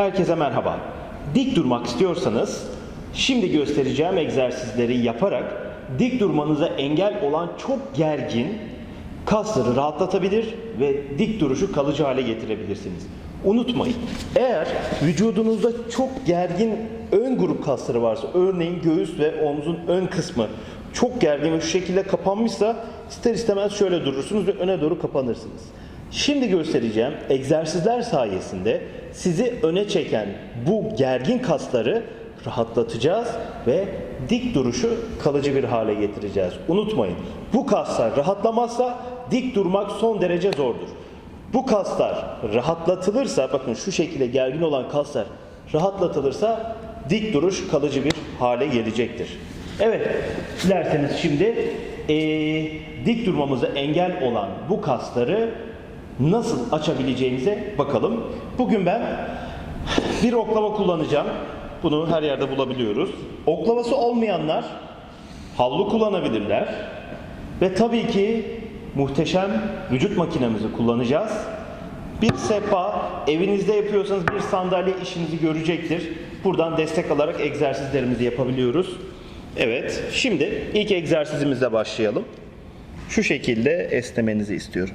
Herkese merhaba. Dik durmak istiyorsanız şimdi göstereceğim egzersizleri yaparak dik durmanıza engel olan çok gergin kasları rahatlatabilir ve dik duruşu kalıcı hale getirebilirsiniz. Unutmayın, eğer vücudunuzda çok gergin ön grup kasları varsa, örneğin göğüs ve omzun ön kısmı çok gergin ve şu şekilde kapanmışsa ister istemez şöyle durursunuz ve öne doğru kapanırsınız. Şimdi göstereceğim egzersizler sayesinde sizi öne çeken bu gergin kasları rahatlatacağız ve dik duruşu kalıcı bir hale getireceğiz. Unutmayın bu kaslar rahatlamazsa dik durmak son derece zordur. Bu kaslar rahatlatılırsa bakın şu şekilde gergin olan kaslar rahatlatılırsa dik duruş kalıcı bir hale gelecektir. Evet dilerseniz şimdi eee, dik durmamıza engel olan bu kasları nasıl açabileceğimize bakalım. Bugün ben bir oklava kullanacağım. Bunu her yerde bulabiliyoruz. Oklavası olmayanlar havlu kullanabilirler. Ve tabii ki muhteşem vücut makinemizi kullanacağız. Bir sehpa evinizde yapıyorsanız bir sandalye işinizi görecektir. Buradan destek alarak egzersizlerimizi yapabiliyoruz. Evet, şimdi ilk egzersizimizle başlayalım. Şu şekilde esnemenizi istiyorum.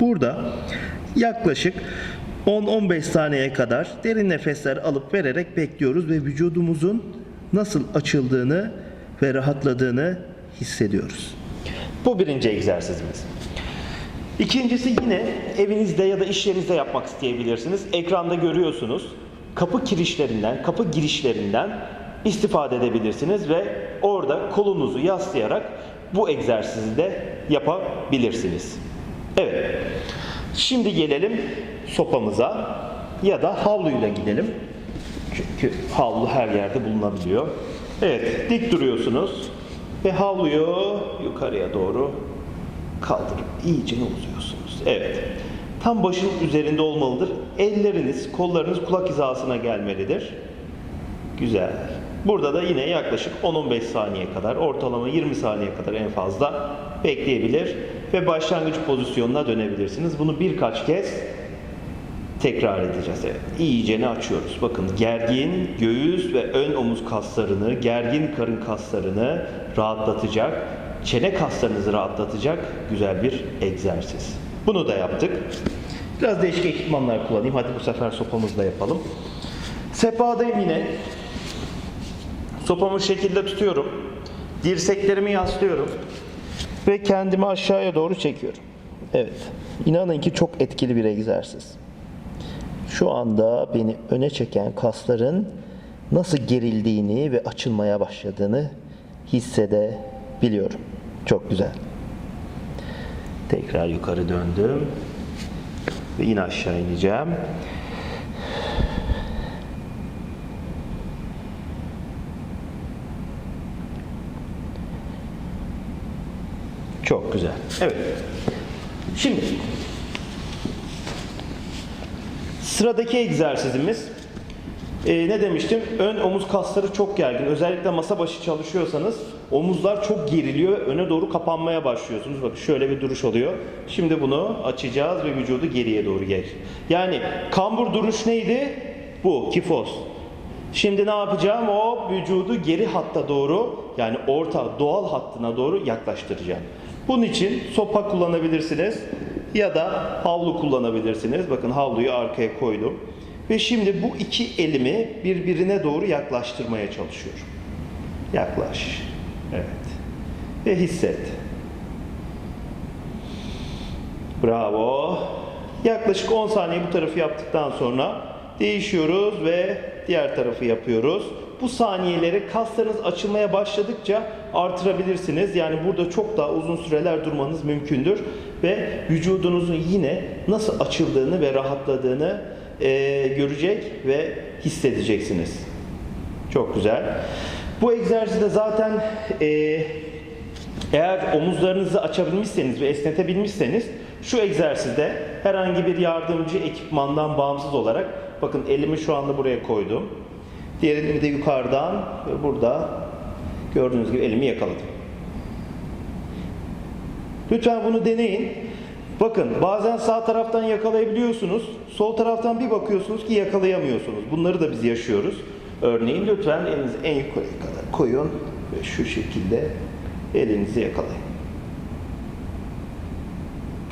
Burada yaklaşık 10-15 saniyeye kadar derin nefesler alıp vererek bekliyoruz ve vücudumuzun nasıl açıldığını ve rahatladığını hissediyoruz. Bu birinci egzersizimiz. İkincisi yine evinizde ya da iş yerinizde yapmak isteyebilirsiniz. Ekranda görüyorsunuz. Kapı kirişlerinden, kapı girişlerinden istifade edebilirsiniz ve orada kolunuzu yaslayarak bu egzersizi de yapabilirsiniz. Evet. Şimdi gelelim sopamıza ya da havluyla gidelim. Çünkü havlu her yerde bulunabiliyor. Evet, dik duruyorsunuz ve havluyu yukarıya doğru kaldırıp iyice uzuyorsunuz. Evet. Tam başın üzerinde olmalıdır. Elleriniz, kollarınız kulak hizasına gelmelidir. Güzel. Burada da yine yaklaşık 10-15 saniye kadar, ortalama 20 saniye kadar en fazla bekleyebilir ve başlangıç pozisyonuna dönebilirsiniz. Bunu birkaç kez tekrar edeceğiz. Evet. İyice ne açıyoruz? Bakın gergin göğüs ve ön omuz kaslarını, gergin karın kaslarını rahatlatacak, çene kaslarınızı rahatlatacak güzel bir egzersiz. Bunu da yaptık. Biraz değişik ekipmanlar kullanayım. Hadi bu sefer sopamızla yapalım. Sehpadayım yine. Sopamı şekilde tutuyorum. Dirseklerimi yaslıyorum. Ve kendimi aşağıya doğru çekiyorum. Evet. İnanın ki çok etkili bir egzersiz. Şu anda beni öne çeken kasların nasıl gerildiğini ve açılmaya başladığını hissedebiliyorum. Çok güzel. Tekrar yukarı döndüm. Ve yine aşağı ineceğim. Çok güzel. Evet. Şimdi sıradaki egzersizimiz e, ne demiştim? Ön omuz kasları çok gergin. Özellikle masa başı çalışıyorsanız omuzlar çok geriliyor. Öne doğru kapanmaya başlıyorsunuz. Bakın şöyle bir duruş oluyor. Şimdi bunu açacağız ve vücudu geriye doğru gel. Yani kambur duruş neydi? Bu kifos. Şimdi ne yapacağım? O vücudu geri hatta doğru yani orta doğal hattına doğru yaklaştıracağım. Bunun için sopa kullanabilirsiniz ya da havlu kullanabilirsiniz. Bakın havluyu arkaya koydum. Ve şimdi bu iki elimi birbirine doğru yaklaştırmaya çalışıyorum. Yaklaş. Evet. Ve hisset. Bravo. Yaklaşık 10 saniye bu tarafı yaptıktan sonra değişiyoruz ve diğer tarafı yapıyoruz. Bu saniyeleri kaslarınız açılmaya başladıkça artırabilirsiniz. Yani burada çok daha uzun süreler durmanız mümkündür ve vücudunuzun yine nasıl açıldığını ve rahatladığını eee, görecek ve hissedeceksiniz. Çok güzel. Bu egzersizde zaten eee, eğer omuzlarınızı açabilmişseniz ve esnetebilmişseniz şu egzersizde herhangi bir yardımcı ekipmandan bağımsız olarak bakın elimi şu anda buraya koydum. Diğer elimi de yukarıdan burada gördüğünüz gibi elimi yakaladım. Lütfen bunu deneyin. Bakın bazen sağ taraftan yakalayabiliyorsunuz. Sol taraftan bir bakıyorsunuz ki yakalayamıyorsunuz. Bunları da biz yaşıyoruz. Örneğin lütfen elinizi en yukarıya kadar koyun ve şu şekilde elinizi yakalayın.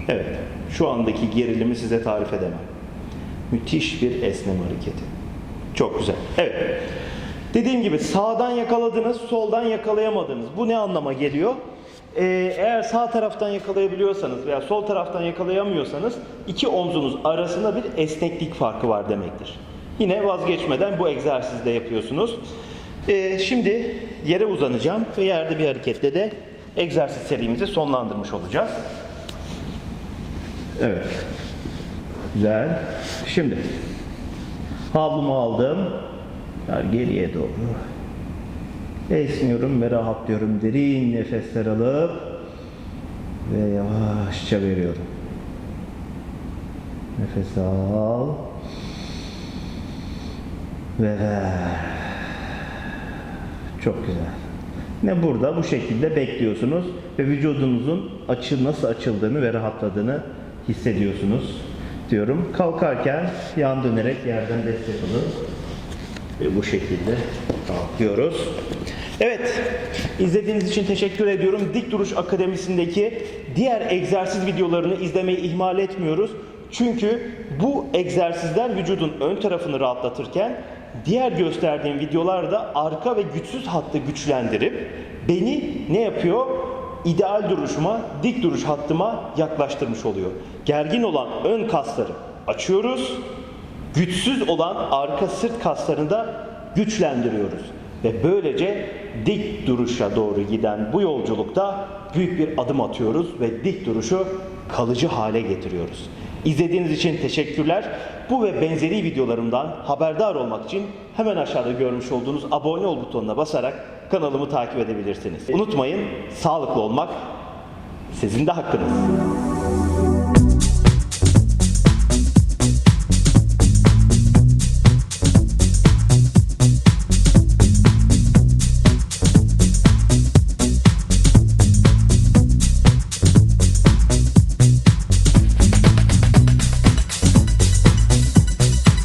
Evet, şu andaki gerilimi size tarif edemem. Müthiş bir esneme hareketi. Çok güzel. Evet. Dediğim gibi sağdan yakaladınız, soldan yakalayamadınız. Bu ne anlama geliyor? Ee, eğer sağ taraftan yakalayabiliyorsanız veya sol taraftan yakalayamıyorsanız iki omzunuz arasında bir esneklik farkı var demektir. Yine vazgeçmeden bu egzersizde yapıyorsunuz. Ee, şimdi yere uzanacağım ve yerde bir hareketle de egzersiz serimizi sonlandırmış olacağız. Evet. Güzel. Şimdi havlumu aldım. Ver Geriye doğru. Esniyorum ve rahatlıyorum. Derin nefesler alıp ve yavaşça veriyorum. Nefes al ve ver. Çok güzel. Ne burada bu şekilde bekliyorsunuz ve vücudunuzun açı nasıl açıldığını ve rahatladığını hissediyorsunuz diyorum. Kalkarken yan dönerek yerden destek alın. Ve bu şekilde kalkıyoruz. Evet, izlediğiniz için teşekkür ediyorum. Dik Duruş Akademisi'ndeki diğer egzersiz videolarını izlemeyi ihmal etmiyoruz. Çünkü bu egzersizler vücudun ön tarafını rahatlatırken diğer gösterdiğim videolarda arka ve güçsüz hattı güçlendirip beni ne yapıyor? İdeal duruşuma, dik duruş hattıma yaklaştırmış oluyor. Gergin olan ön kasları açıyoruz. Güçsüz olan arka sırt kaslarını da güçlendiriyoruz. Ve böylece dik duruşa doğru giden bu yolculukta büyük bir adım atıyoruz ve dik duruşu kalıcı hale getiriyoruz. İzlediğiniz için teşekkürler. Bu ve benzeri videolarımdan haberdar olmak için hemen aşağıda görmüş olduğunuz abone ol butonuna basarak kanalımı takip edebilirsiniz. Unutmayın sağlıklı olmak sizin de hakkınız.